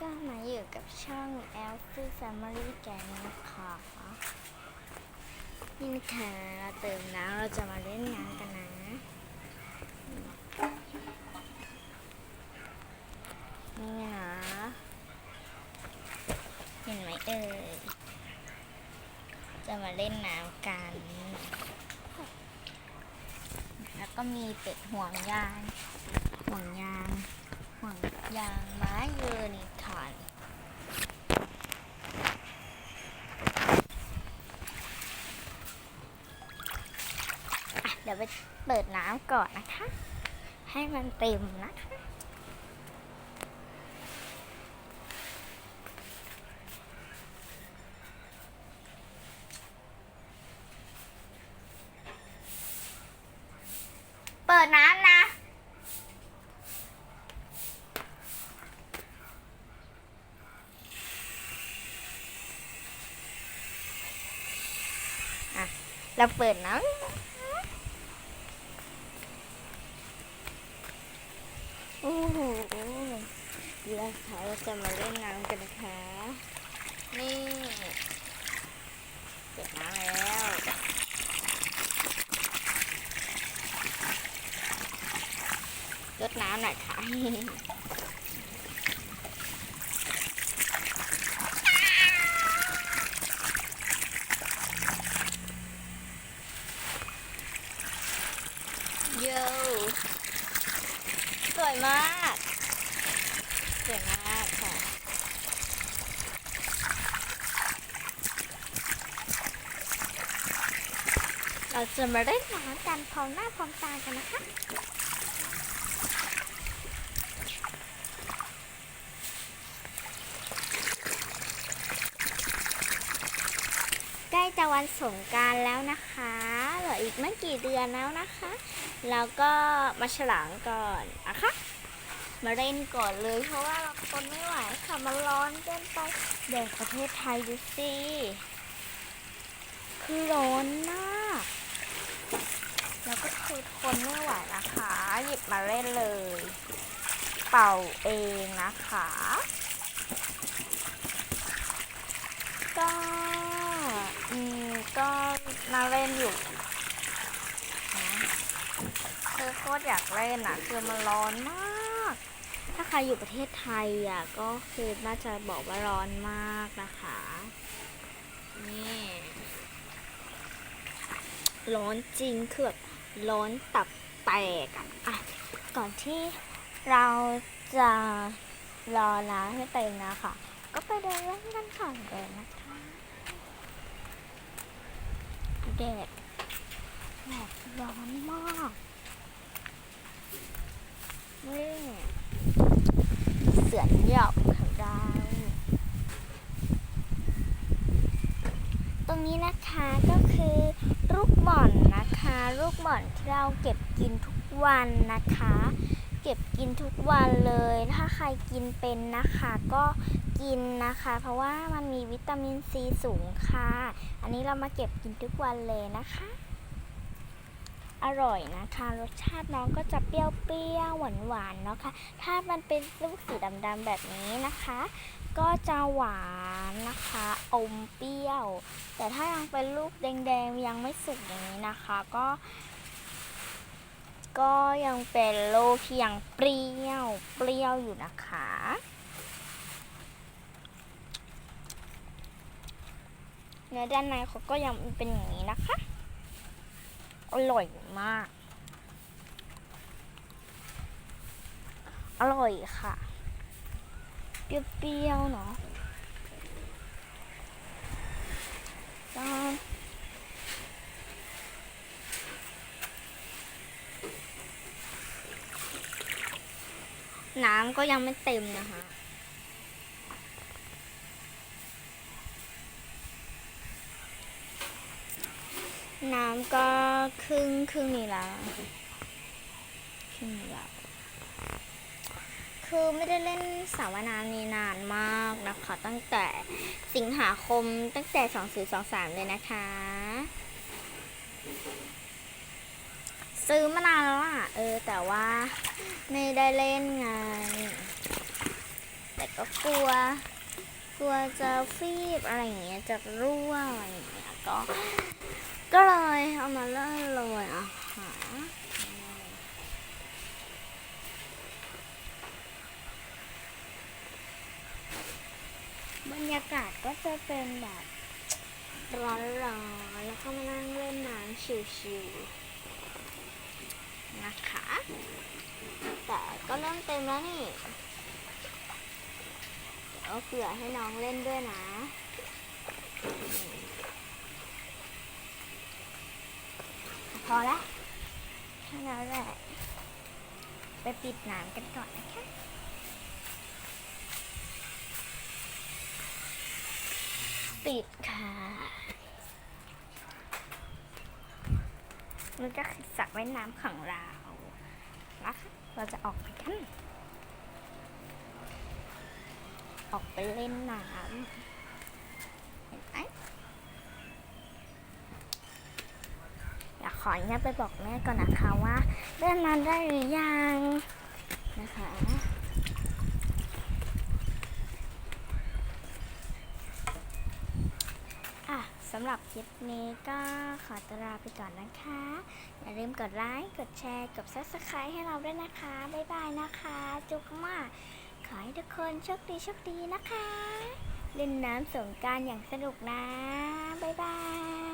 ก็มาอยู่กับช่อง l c Family Gang นะคะนี่นะคะเราเติมน้ำเราจะมาเล่นน้ำกันนะนี่นะเห็นไหมเอ่ยจะมาเล่นน้ำกันแล้วก็มีเป็ดห่วงยาง ห่วงยางห่วงยางไม้เยอนิทอนอะเดี๋ยวไปเปิดน้ำก่อนนะคะ ให้มันเต็มนะคะเปิดน้ำนะ เราเปิดน้ำโอ้โหเดี๋ยวค่ะเราจะมาเล่นน้ำกันนะคะนี่เปิดน้ำแล้วรดน้ำหน่อยค่ะ โย สวยมาก สวยมากค่ะ เราจะมาเล่นน้ำกันพร้อมหน้าพร้อมตากันนะคะ ใกล้ จะวันสงการแล้วนะคะเหลืออีกไม่กี่เดือนแล้วนะคะ แล้วก็มาฉลองก่อนอะคะ มาเล่นก่อนเลย เพราะว่าเราทนไม่ไหวค่ะมันร้อนเกินไปเดี๋ยวประเทศไทยดูสิคือร้อนมากแล้วก็คือทนไม่ไหวนะคะ หยิบมาเล่นเลย เป่าเองนะคะก็ น่าเล่นอยู่คือโคตรอยากเล่นอะ คือมันร้อนมาก ถ้าใครอยู่ประเทศไทยอะ ก็คือน่าจะบอกว่าร้อนมากนะคะ นี่ ร้อนจริงคือแบบร้อนตับแตกอะอะก่อนที่เราจะรอน้ำให้เต็มนะคะ ก็ไปเดินเล่นกันก่อนเลยนะคะ แดดแดดร้อนมากนี่เสือนหยอกของเรา ตรงนี้นะคะก็คือลูกหม่อนนะคะ ลูกหม่อนที่เราเก็บกินทุกวันนะคะ ก็บกินทุกวันเลย ถ้าใครกินเป็นนะคะ ก็กินนะคะ เพราะว่ามันมีวิตามินซีสูงค่ะ อันนี้เรามาเก็บกินทุกวันเลยนะคะ อร่อยนะคะ รสชาติน้องก็จะเปรี้ยวๆหวานๆเนาะค่ะ ถ้ามันเป็นลูกสีดำๆแบบนี้นะคะ ก็จะหวานนะคะ อมเปรี้ยว แต่ถ้ายังเป็นลูกแดงๆยังไม่สุกอย่างนี้นะคะ ก็ ก็ยังเป็นลูกที่ยังเปรี้ยว เปรี้ยวอยู่นะคะ เนื้อด้านในเขาก็ยังเป็นอย่างนี้นะคะ อร่อยมาก อร่อยค่ะ เปรี้ยวๆเนาะก็ น้ำก็ยังไม่เต็มนะคะน้ำก็ครึ่งครึ่งนี้แล้วครึ่งนี้แล้วคือไม่ได้เล่นสาวน้ำนี้นานมากนะคะ ตั้งแต่สิงหาคมตั้งแต่2423เลยนะคะ ซื้อมานานแล้วอะ เออ แต่ว่าไม่ได้เล่นไง แต่ก็กลัว กลัวจะฟีบอะไรอย่างเงี้ย จะรั่วอะไรอย่างเงี้ย ก็ ก็เลยเอามาเล่นเลยอะหาบรรยากาศก็จะเป็นแบบร้อนๆ แล้วก็มานั่งเล่นน้ำชิวๆ นะคะ แต่ก็เริ่มเต็มแล้วนี่เดี๋ยวเผื่อให้น้องเล่นด้วยนะพอแล้วแค่นั้นแหละไปปิดน้ำกันก่อนนะคะปิดค่ะ นี่ก็คือสระว่ายน้ำของเรานะคะเราจะออกไปกัน ออกไปเล่นน้ำเห็นไหมอยากขออนุญาตไปบอกแม่ก่อนนะคะว่าเล่นน้ำได้หรือยังนะคะ อะสำหรับคลิปนี้ก็ขอตวลาไปก่อนนะคะ อย่าลืมกดไลค์ กดแชร์ กด subscribe ให้เราด้วยนะคะ บ๊ายบายนะคะ จุกมาก ขอให้ทุกคนโชคดีโชคดีนะคะ เล่นน้ำสงกรารอย่างสนุกนะ บ๊ายบาย